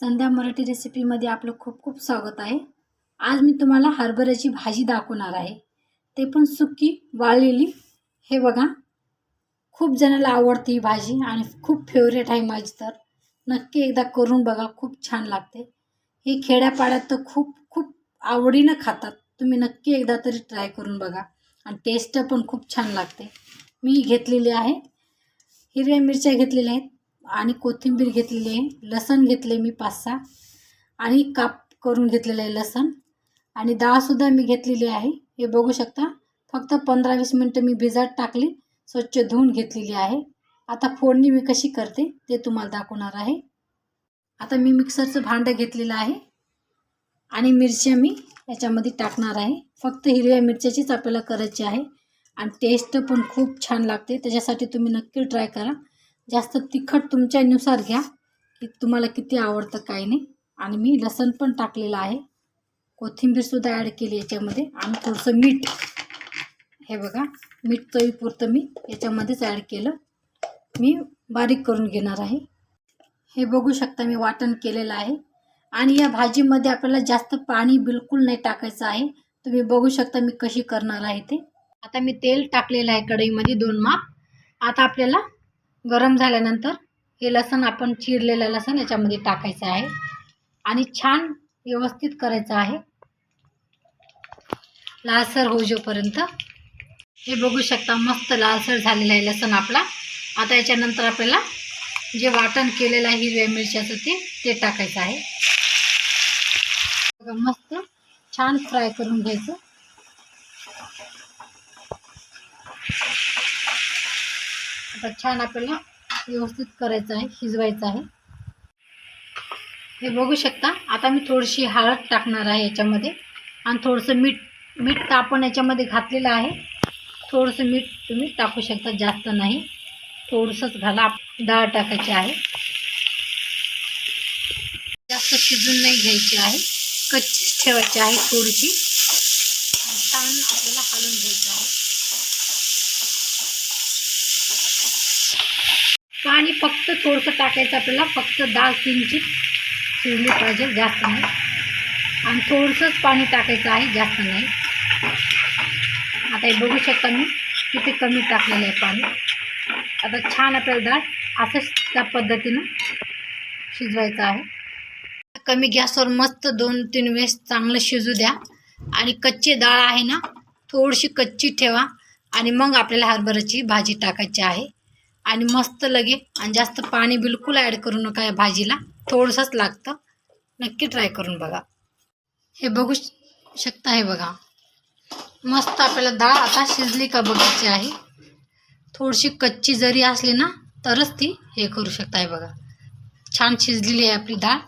संध्या मराठी रेसिपीमध्ये आपलं खूप खूप स्वागत आहे. आज मी तुम्हाला हरभऱ्याची भाजी दाखवणार आहे. ते पण सुकी वाळलेली. हे बघा. खूप जणाला आवडते ही भाजी आणि खूप फेवरेट आहे माझी तर. नक्की एकदा करून बघा खूप छान लागते. ही खेड्यापाड्यात तर खूप खूप आवडीनं खातात. तुम्ही नक्की एकदा तरी ट्राय करून बघा. आणि टेस्ट पण खूप छान लागते. मी घेतलेली आहे. हिरव्या मिरच्या घेतलेल्या आहेत. आणि कोथिंबीर घेतलेली आहे. लसण घेतले मी पाच सहा आणि काप करून घेतलेलं आहे लसण. आणि डाळसुद्धा मी घेतलेली आहे. हे बघू शकता. फक्त पंधरा वीस मिनटं मी भिजत टाकली. स्वच्छ धुवून घेतलेली आहे. आता फोडणी मी कशी करते ते तुम्हाला दाखवणार आहे. आता मी मिक्सरचं भांडं घेतलेलं आहे. आणि मिरच्या मी याच्यामध्ये टाकणार आहे. फक्त हिरव्या मिरच्याचीच आपल्याला करायची आहे. आणि टेस्ट पण खूप छान लागते. त्याच्यासाठी तुम्ही नक्की ट्राय करा. जास्त तिखट तुमच्यानुसार घ्या की तुम्हाला किती आवडतं काय नाही. आणि मी लसण पण टाकलेलं आहे. कोथिंबीरसुद्धा ॲड केली याच्यामध्ये. आणि थोडंसं मीठ. हे बघा मीठ चवीपुरतं मी याच्यामध्येच ॲड केलं. मी बारीक करून घेणार आहे. हे बघू शकता मी वाटण केलेलं आहे. आणि या भाजीमध्ये आपल्याला जास्त पाणी बिलकुल नाही टाकायचं आहे. तुम्ही बघू शकता मी कशी करणार आहे ते. आता मी तेल टाकलेलं आहे कढईमध्ये दोन माप. आता आपल्याला गरम झाल्यानंतर हे लसण आपण चिरलेलं लसण याच्यामध्ये टाकायचं आहे. आणि छान व्यवस्थित करायचं आहे. लालसर होऊ जोपर्यंत. हे बघू शकता मस्त लालसर झालेलं आहे लसण आपला. आता याच्यानंतर आपल्याला जे वाटण केलेलं आहे हिरव्या मिरच्याचं ते ते टाकायचं आहे. मस्त छान फ्राय करून घ्यायचं. आता छान आपल्याला व्यवस्थित करायचं आहे शिजवायचं आहे. हे बघू शकता आता मी थोडीशी हळद टाकणार आहे याच्यामध्ये. आणि थोडंसं मीठ मीठ तर आपण याच्यामध्ये घातलेलं आहे. थोडंसं मीठ तुम्ही टाकू शकता जास्त नाही. थोडंसंच घाला डाळ टाकायची आहे. जास्त शिजून नाही घ्यायची आहे. कच्चीच ठेवायची आहे थोडीशी. छान आपल्याला हलवून घ्यायचं आहे. पाणी फक्त थोडंसं टाकायचं आपल्याला फक्त डाळ किंचित शिजली पाहिजे जास्त नाही. आणि थोडंसंच पाणी टाकायचं आहे जास्त नाही. आता हे बघू शकता मी किती कमी टाकलेलं आहे पाणी. आता छान आपल्याला डाळ असंच त्या पद्धतीनं शिजवायचं आहे. कमी गॅसवर मस्त दोन तीन वेळेस चांगलं शिजू द्या. आणि कच्ची डाळ आहे ना थोडीशी कच्ची ठेवा. आणि मग आपल्याला हरभऱ्याची भाजी टाकायची आहे. आणि मस्त लगे. आणि जास्त पाणी बिलकुल ॲड करू नका या भाजीला. थोडंसंच लागतं. नक्की ट्राय करून बघा. हे बघू शकता हे बघा. मस्त आपल्याला डाळ आता शिजली का बघायची आहे. थोडीशी कच्ची जरी असली ना तरच ती हे करू शकता हे बघा. छान शिजलेली आहे आपली डाळ.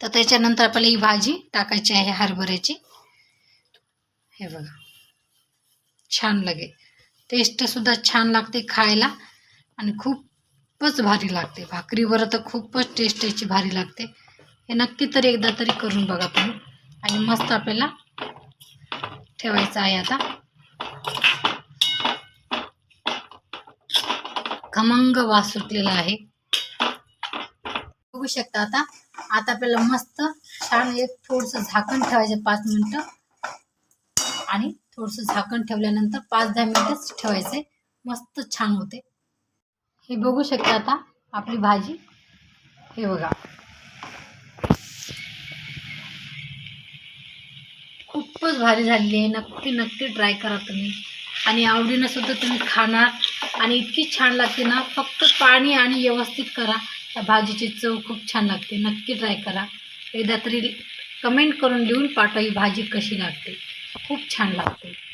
तर त्याच्यानंतर आपल्याला ही भाजी टाकायची आहे हरभऱ्याची. हे बघा. छान लगे. टेस्टसुद्धा छान लागते खायला. आणि खूपच भारी लागते. भाकरीवर तर खूपच टेस्ट याची भारी लागते. हे नक्की तरी एकदा तरी करून बघा तुम्ही. आणि मस्त आपल्याला ठेवायचं आहे आता. खमंग वास सुटलेला आहे. बघू शकता आता. आता आपल्याला मस्त छान एक थोडंसं झाकण ठेवायचं पाच मिनटं. आणि थोडंसं झाकण ठेवल्यानंतर पाच दहा मिनटंच ठेवायचं मस्त छान होते. हे बघू शकता आता आपली भाजी. हे बघा. खूपच भारी झालेली आहे. नक्की नक्की ट्राय करा तुम्ही. आणि आवडीनं सुद्धा तुम्ही खाणार. आणि इतकी छान लागते ना फक्त पाणी आणि व्यवस्थित करा. त्या भाजीची चव खूप छान लागते. नक्की ट्राय करा. एकदा तरी कमेंट करून लिहून पाठवा ही भाजी कशी लागते. खूप छान लागते.